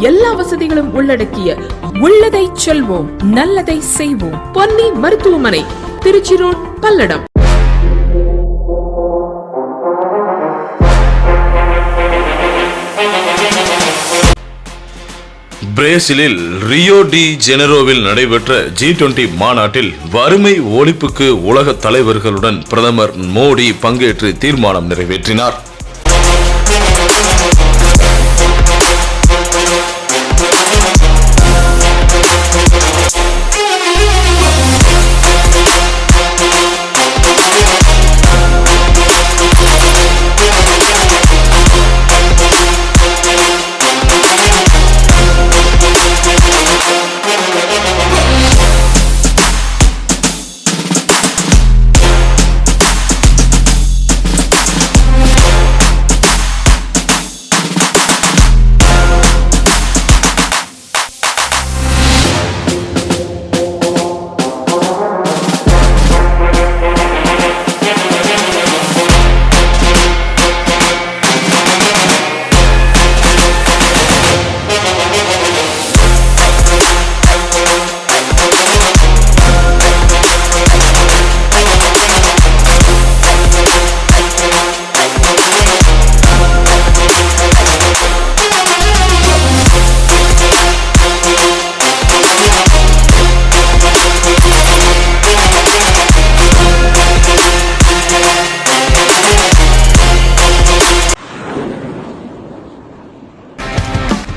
எல்லா வசதிகளும் உள்ளடக்கிய உள்ளதை செல்வோம் நல்லதை செய்வோம். பொன்னி மருத்துவமனை திருச்சி ரோட் பல்லடம். பிரேசிலில் ரியோ டி ஜெனரோவில் நடைபெற்ற ஜி டுவெண்டி மாநாட்டில் வறுமை ஒழிப்புக்கு உலக தலைவர்களுடன் பிரதமர் மோடி பங்கேற்று தீர்மானம் நிறைவேற்றினார்.